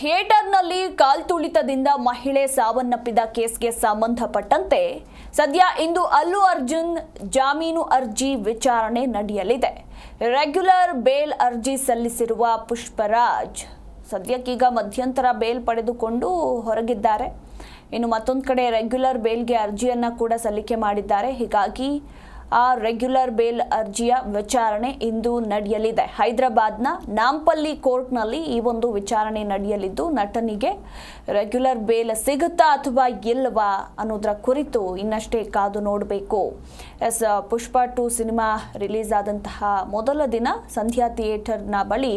ಥಿಯೇಟರ್ನಲ್ಲಿ ಕಾಲ್ತುಳಿತದಿಂದ ಮಹಿಳೆ ಸಾವನ್ನಪ್ಪಿದ ಕೇಸ್ಗೆ ಸಂಬಂಧಪಟ್ಟಂತೆ ಸದ್ಯ ಇಂದು ಅಲ್ಲು ಅರ್ಜುನ್ ಜಾಮೀನು ಅರ್ಜಿ ವಿಚಾರಣೆ ನಡೆಯಲಿದೆ. ರೆಗ್ಯುಲರ್ ಬೇಲ್ ಅರ್ಜಿ ಸಲ್ಲಿಸಿರುವ ಪುಷ್ಪರಾಜ್ ಸದ್ಯಕ್ಕೀಗ ಮಧ್ಯಂತರ ಬೇಲ್ ಪಡೆದುಕೊಂಡು ಹೊರಗಿದ್ದಾರೆ. ಇನ್ನು ಮತ್ತೊಂದು ಕಡೆ ರೆಗ್ಯುಲರ್ ಬೇಲ್ಗೆ ಅರ್ಜಿಯನ್ನು ಕೂಡ ಸಲ್ಲಿಕೆ ಮಾಡಿದ್ದಾರೆ. ಹೀಗಾಗಿ ಆ ರೆಗ್ಯುಲರ್ ಬೇಲ್ ಅರ್ಜಿಯ ವಿಚಾರಣೆ ಇಂದು ನಡೆಯಲಿದೆ. ಹೈದರಾಬಾದ್ನ ನಾಂಪಲ್ಲಿ ಕೋರ್ಟ್ನಲ್ಲಿ ಈ ಒಂದು ವಿಚಾರಣೆ ನಡೆಯಲಿದ್ದು, ನಟನಿಗೆ ರೆಗ್ಯುಲರ್ ಬೇಲ್ ಸಿಗುತ್ತಾ ಅಥವಾ ಇಲ್ಲವಾ ಅನ್ನೋದರ ಕುರಿತು ಇನ್ನಷ್ಟೇ ಕಾದು ನೋಡಬೇಕು. Yes, Pushpa two cinema release ಆದಂತಹ ಮೊದಲ ದಿನ ಸಂಧ್ಯಾ ಥಿಯೇಟರ್ನ ಬಳಿ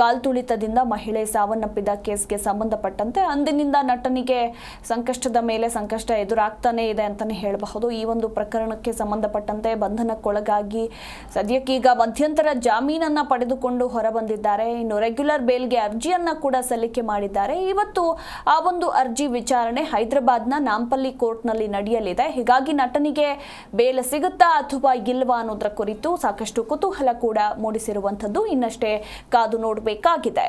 ಕಾಲ್ತುಳಿತದಿಂದ ಮಹಿಳೆ ಸಾವನ್ನಪ್ಪಿದ ಕೇಸ್ಗೆ ಸಂಬಂಧಪಟ್ಟಂತೆ ಅಂದಿನಿಂದ ನಟನಿಗೆ ಸಂಕಷ್ಟದ ಮೇಲೆ ಸಂಕಷ್ಟ ಎದುರಾಗ್ತಾನೆ ಇದೆ ಅಂತಲೇ ಹೇಳಬಹುದು. ಈ ಒಂದು ಪ್ರಕರಣಕ್ಕೆ ಸಂಬಂಧಪಟ್ಟಂತೆ ಬಂಧನಕ್ಕೊಳಗಾಗಿ ಸದ್ಯಕ್ಕೀಗ ಮಧ್ಯಂತರ ಜಾಮೀನನ್ನ ಪಡೆದುಕೊಂಡು ಹೊರಬಂದಿದ್ದಾರೆ. ಇನ್ನು ರೆಗ್ಯುಲರ್ ಬೇಲ್ಗೆ ಅರ್ಜಿಯನ್ನ ಕೂಡ ಸಲ್ಲಿಕೆ ಮಾಡಿದ್ದಾರೆ. ಇವತ್ತು ಆ ಒಂದು ಅರ್ಜಿ ವಿಚಾರಣೆ ಹೈದರಾಬಾದ್ನ ನಾಂಪಲ್ಲಿ ಕೋರ್ಟ್ನಲ್ಲಿ ನಡೆಯಲಿದೆ. ಹೀಗಾಗಿ ನಟನಿಗೆ ಬೇಲ್ ಸಿಗುತ್ತಾ ಅಥವಾ ಇಲ್ವಾ ಅನ್ನೋದರ ಕುರಿತು ಸಾಕಷ್ಟು ಕುತೂಹಲ ಕೂಡ ಮೂಡಿಸಿರುವಂಥದ್ದು ಇನ್ನಷ್ಟೇ ಕಾದು ನೋಡಬೇಕಾಗಿದೆ.